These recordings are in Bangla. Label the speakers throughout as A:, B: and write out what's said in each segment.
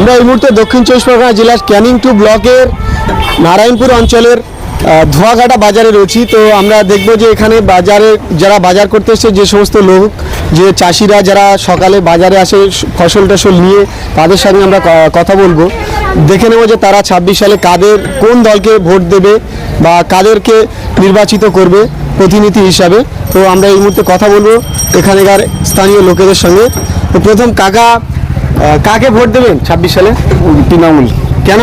A: আমরা এই মুহূর্তে দক্ষিণ চব্বিশ পরগনা জেলার ক্যানিং টু ব্লকের নারায়ণপুর অঞ্চলের ধোয়াঘাটা বাজারে রয়েছি। তো আমরা দেখব যে এখানে বাজারে যারা বাজার করতে এসছে, যে সমস্ত লোক, যে চাষিরা যারা সকালে বাজারে আসে, ফসল টসল নিয়ে, তাদের সঙ্গে আমরা কথা বলব। দেখে নেব যে তারা ছাব্বিশ সালে কাদের, কোন দলকে ভোট দেবে বা কাদেরকে নির্বাচিত করবে প্রতিনিধি হিসাবে। তো আমরা এই মুহূর্তে কথা বলব এখানকার স্থানীয় লোকেদের সঙ্গে। তো প্রথম কাকা কাকে ভোট দেবেন ছাব্বিশ সালে?
B: তৃণমূল।
A: কেন?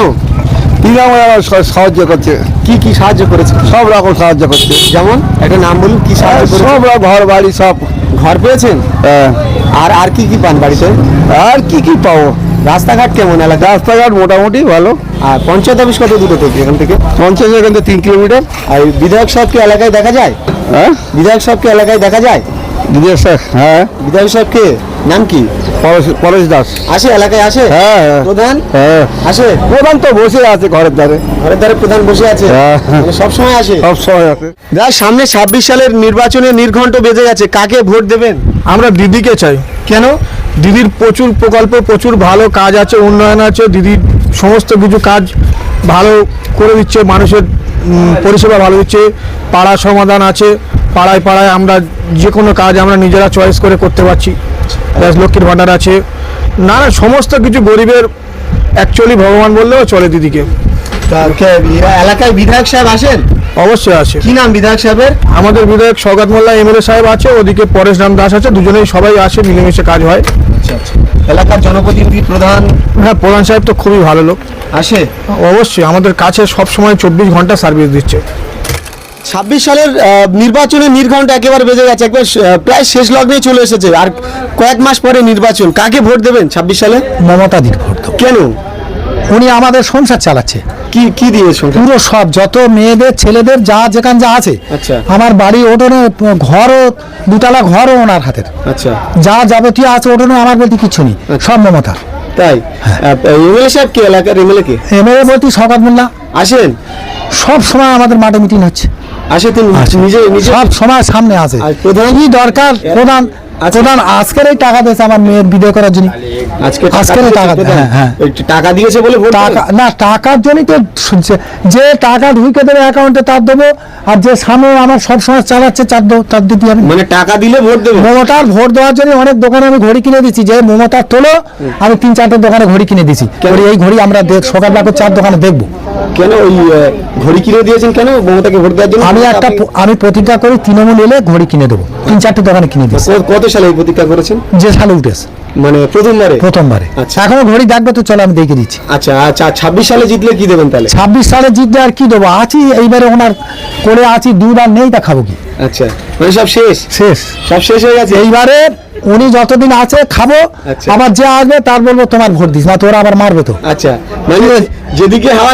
B: তৃণমূল আমার সাহায্য করছে।
A: কি কি সাহায্য করেছে?
B: সব রকম সাহায্য করছে।
A: যেমন? একটা নাম বলুন কি সাহায্য
B: সব রকম ঘর বাড়ি সব।
A: ঘর পেয়েছেন?
B: হ্যাঁ।
A: আর আর কি কি পান বাড়িতে?
B: আর কি কি পাবো?
A: রাস্তাঘাট কেমন এলাকা
B: রাস্তাঘাট মোটামুটি ভালো।
A: আর পঞ্চায়েত অফিস কত দূরে থেকে এখান থেকে?
B: পঞ্চাশ এখান থেকে তিন কিলোমিটার।
A: আর বিধায়ক সাহেবকে এলাকায় দেখা যায়?
B: হ্যাঁ?
A: বিধায়ক সাহেবকে এলাকায় দেখা যায়?
B: বিধায়ক স্যার হ্যাঁ।
A: বিধায়ক সাহেবকে নাম কি?
B: পরেশ- দাস।
A: আসে এলাকায় আসে?
B: হ্যাঁ।
A: প্রধান?
B: হ্যাঁ।
A: আসে?
B: প্রধান তো বসে আছে ঘরের ধারে।
A: ঘরের ধারে প্রধান বসে আছে?
B: হ্যাঁ।
A: মানে সবসময় আসে?
B: সব সময় আছে
A: দাদা সামনে ছাব্বিশ সালের নির্বাচনে নির্ঘণ্ট বেজে গেছে। কাকে ভোট দেবেন?
C: আমরা দিদিকে চাই।
A: কেন?
C: দিদির প্রচুর প্রকল্প প্রচুর ভালো কাজ আছে উন্নয়ন আছে। দিদির সমস্ত কিছু কাজ ভালো করে দিচ্ছে মানুষের পরিষেবা ভালো দিচ্ছে। পাড়া সমাধান আছে। পাড়ায় পাড়ায় আমরা যে কোনো কাজ আমরা নিজেরা চয়েস করে করতে পারছি। ব্যাস লক্ষ্মীর ভাণ্ডার আছে। না না সমস্ত কিছু গরিবের অ্যাকচুয়ালি ভগবান বললেও চলে দিদিকে।
A: এলাকায় বিধায়ক সাহেব আসেন?
C: অবশ্যই আছে।
A: কি নাম বিধায়ক সাহেবের?
C: আমাদের বিধায়ক সৌগত মোল্লা এমএলএ সাহেব আছে ওদিকে পরেশ রাম দাস আছে দুজনেই সবাই আসে মিলেমিশে কাজ হয়।
A: আচ্ছা আচ্ছা। এলাকার জনপ্রতিনিধি প্রধান?
C: হ্যাঁ প্রধান সাহেব তো খুবই ভালো লোক।
A: আসে?
C: অবশ্যই আমাদের কাছে সব সময় চব্বিশ ঘণ্টা সার্ভিস দিচ্ছে।
A: ছাব্বিশ সালের নির্বাচনের নির্ঘণ্ট একেবারে বেজে গেছে। একবার প্রায় শেষ লগ্নে চলে এসেছে। আর কয়েক মাস পরে নির্বাচন কাকে ভোট দেবেন ছাব্বিশ সালে?
D: মমতা দির ভোট।
A: কেন?
D: উনি আমাদের সংসার চালাচ্ছে।
A: কি কি দিয়ে
D: পুরো সব যত মেয়েদের ছেলেদের যা যেখান যা আছে।
A: আচ্ছা।
D: আমার বাড়ি ওঠনে ঘরও দুতলা ঘরও ওনার হাতের।
A: আচ্ছা।
D: যা যাবতীয় আছে ওঠনে আমার বলতে কিছু নেই। সব মমতা
A: তাই? এমএলএ সাহেব কি এলাকার এমএলএ কে?
D: এমএলএ বলতে সকাত মোল্লা।
A: আসেন।
D: সব সময় আমাদের মাঠে মিটিং হচ্ছে।
A: আসে তিনি নিজে নিজে
D: সব সময় সামনে আছে। কি দরকার? প্রধান প্রধান আজকের এই টাকা দিয়েছে আমার মেয়ের বিয়ে করার জন্য।
A: আজকে
D: আজকের টাকা- হ্যাঁ, হ্যাঁ।
A: টাকা দিয়েছে বলে
D: টাকা না টাকার জন্যই তো শুনছে। যে টাকা ঢুকে দেবে অ্যাকাউন্টে তার দেবো আর যে সামনে আমার সব সময় চালাচ্ছে চার দেবো তার দিতে হবে
A: মানে টাকা দিলে ভোট দেবো?
D: মমতার ভোট দেওয়ার জন্য অনেক দোকানে আমি ঘড়ি কিনে দিচ্ছি যে মমতার তোলো আমি তিন চারটে দোকানে ঘড়ি কিনে দিছি ঘড়ি এই ঘড়ি আমরা দেখ সকালবেলা চার দোকানে দেখব।
A: কেন ওই ঘড়ি কিনে দিয়েছেন কেন মমতাকে ভোট দেওয়ার জন্য?
D: আমি একটা আমি প্রতিজ্ঞা করি তৃণমূল এলে ঘড়ি কিনে দেবো। তিন চারটে দোকানে কিনে দিচ্ছি
A: কত সালে এই প্রতিজ্ঞা করেছেন?
D: যে সালে উঠেছে
A: মানে প্রথমবারে?
D: প্রথমবারে।
A: আচ্ছা।
D: এখনও ঘড়ি তো চলো আমি দেখে দিচ্ছি।
A: আচ্ছা আচ্ছা ছাব্বিশ সালে জিতলে কি দেবেন তাহলে?
D: ছাব্বিশ সালে জিতলে আর কি দেবো? আছি এইবারে ওনার করে আছি দুবার নেই তা খাব কি?
A: আচ্ছা মানে সব শেষ?
D: শেষ।
A: সব শেষ হয়ে গেছে?
D: এইবারে উনি যতদিন আছে খাব।
A: আচ্ছা।
D: আবার যে আসবে তার বলব তোমার ভোট দিস না তোরা আবার মারবে তো।
A: আচ্ছা মানে যেদিকে হাওয়া!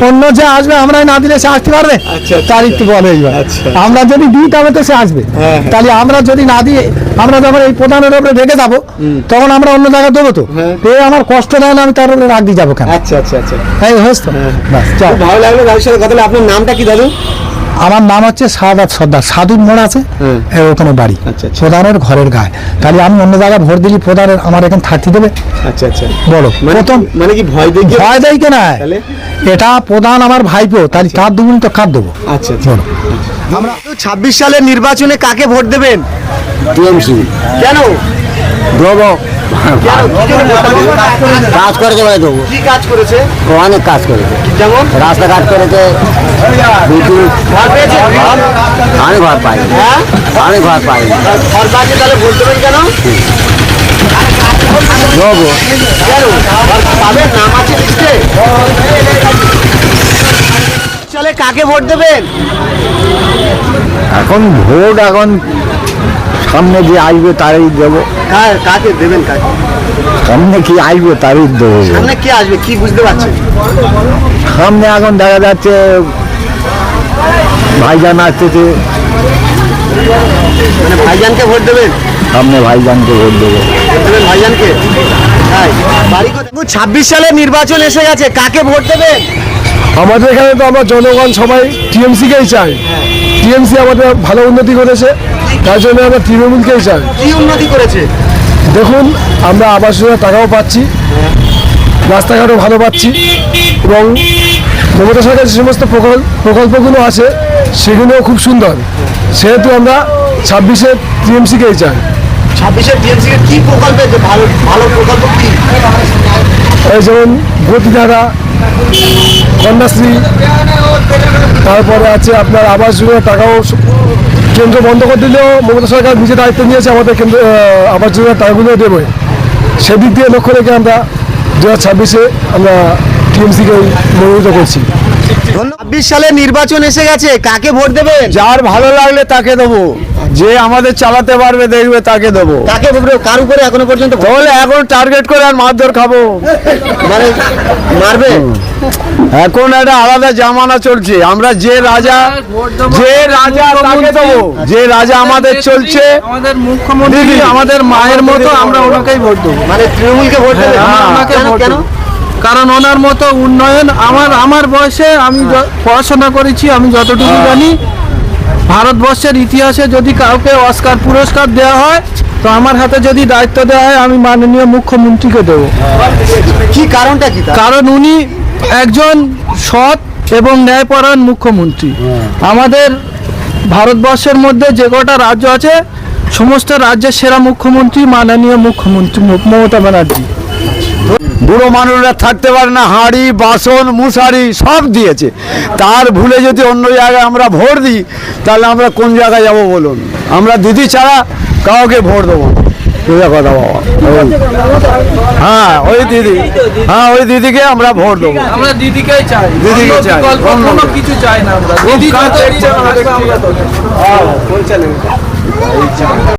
D: অন্য যে আসবে আমরা না দিলে সে আসতে পারবে?
A: তারিখ আচ্ছা।
D: বলে এইবার
A: আচ্ছা।
D: আমরা যদি দিই তবে তো সে আসবে।
A: হ্যাঁ।
D: তাহলে আমরা যদি না দিয়ে আমরা যখন এই প্রধানের উপরে রেখে যাব তখন আমরা অন্য জায়গায় দেবো তো?
A: এই
D: এ আমার কষ্ট দেয় না আমি তার উপরে রাখ দিয়ে যাব কেন?
A: আচ্ছা আচ্ছা আচ্ছা।
D: হ্যাঁ তো।
A: খুব ভালো লাগল দাদুর সাথে কথা আপনার নামটা কি দাদু?
D: আমার নাম হচ্ছে সাদাত সর্দার। সাধুর মোড় আছে ওখানে বাড়ি।
A: আচ্ছা, আচ্ছা।
D: প্রধানের ঘরের গায়ে। তাহলে আমি অন্য জায়গায় ভোট দিলি প্রধানের আমার এখানে থাকতে দেবে।
A: আচ্ছা আচ্ছা।
D: বলো
A: মানে
D: প্রথম
A: মানে কি ভয় দেখিয়ে
D: ভয় দেয় কেনা
A: তাহলে?
D: এটা প্রধান আমার ভাইপো তাহলে তার দুগুণ তো কার দেবো?
A: আচ্ছা আচ্ছা।
D: বলো।
A: আমরা ছাব্বিশ সালের নির্বাচনে কাকে ভোট দেবেন?
B: টিএমসি
A: কেন?
B: দেবো কাজ করেছে বলে দেবো।
A: কি কাজ করেছে?
B: অনেক কাজ করেছে।
A: যেমন?
B: রাস্তাঘাট করেছে বিদ্যুৎ? আমি ঘর পাই
A: হ্যাঁ?
B: আমি ঘর পাই
A: ঘর পাচ্ছে তাহলে ভোট দেবেন কেন?
B: দেবো।
A: পাবেন? নাম আছে লিস্টে? চলে কাকে ভোট দেবেন?
B: এখন ভোট এখন সামনে যে আসবে তারই দেবো।
A: কাকে দেবেন কাকে?
B: সামনে কি আসবে তারই দেবো।
A: সামনে কি আসবে কি বুঝতে পারছেন?
B: সামনে এখন দেখা যাচ্ছে ভাইজান আসতেছে।
A: মানে ভাইজানকে ভোট দেবেন?
B: সামনে ভাইজানকে ভোট দেবো।
A: ভাইজানকে? ছাব্বিশ সালে নির্বাচন এসে গেছে কাকে ভোট দেবেন?
C: আমাদের এখানে তো আমরা জনগণ সবাই টিএমসিকেই চাই। টিএমসি আমাদের ভালো উন্নতি করেছে। তার জন্য আমরা তৃণমূলকেই চাই।
A: কি উন্নতি করেছে?
C: দেখুন আমরা আবাস যোজনার টাকাও পাচ্ছি রাস্তাঘাটও ভালো পাচ্ছি এবং মমতা সরকারের যে সমস্ত প্রকল্প প্রকল্পগুলো আছে সেগুলোও খুব সুন্দর। সেহেতু আমরা ছাব্বিশে টিএমসিকেই চাই।
A: ছাব্বিশে টিএমসি কি প্রকল্পে যে ভালো ভালো প্রকল্প কি?
C: এই যেমন গতিধারা কন্যাশ্রী তারপরে আছে আপনার আবাস যোজনার টাকাও কেন্দ্র বন্ধ করে দিলেও মমতা সরকার নিজে দায়িত্ব নিয়েছে, আমাদের কেন্দ্র আবার যোজনার টাকাগুলো দেবে। সেদিক দিয়ে লক্ষ্য রেখে আমরা দু হাজার ছাব্বিশে আমরা টিএমসিকে মনোনীত করছি।
A: ছাব্বিশ সালে নির্বাচন এসে গেছে কাকে ভোট দেবেন?
B: যার ভালো লাগলে তাকে দেবো। যে আমাদের চালাতে পারবে দেখবে তাকে দেবো।
A: কাকে কার উপরে এখনও পর্যন্ত
B: তাহলে এখন টার্গেট করে আর মারধর খাব।
A: মানে মারবে?
B: এখন একটা আলাদা জামানা চলছে। আমরা যে রাজা যে রাজা তাকে দেবো। যে রাজা আমাদের চলছে
E: আমাদের মুখ্যমন্ত্রী আমাদের মায়ের মতো আমরা ওনাকেই ভোট দেবো।
A: মানে তৃণমূলকে ভোট
E: আমরা ওনাকে
A: কেন?
E: দেবো। কারণ ওনার মতো উন্নয়ন আমার আমার বয়সে আমি পড়াশোনা করেছি আমি যতটুকু জানি। ভারতবর্ষের ইতিহাসে যদি কাউকে অস্কার পুরস্কার দেওয়া হয় তো আমার হাতে যদি দায়িত্ব দেওয়া হয় আমি মাননীয় মুখ্যমন্ত্রীকে দেবো।
A: কি কারণটা কি
E: কারণ উনি একজন সৎ এবং ন্যায়পরায়ণ মুখ্যমন্ত্রী। আমাদের ভারতবর্ষের মধ্যে যে কটা রাজ্য আছে সমস্ত রাজ্যের সেরা মুখ্যমন্ত্রী মাননীয় মুখ্যমন্ত্রী মমতা ব্যানার্জি।
B: বুড়ো মানুষরা থাকতে পারে না হাঁড়ি বাসন মুশারি সব দিয়েছে। তার ভুলে যদি অন্য জায়গায় আমরা ভোট দিই তাহলে আমরা কোন জায়গায় যাব বলুন? আমরা দিদি ছাড়া কাউকে ভোট দেবো সোজা কথা বাবা হ্যাঁ ওই দিদি। হ্যাঁ ওই দিদিকে আমরা ভোট দেবো।
E: আমরা দিদিকেই চাই।
B: দিদিকে চাই।
E: কোনো কিছু চাই না আমরা। দিদি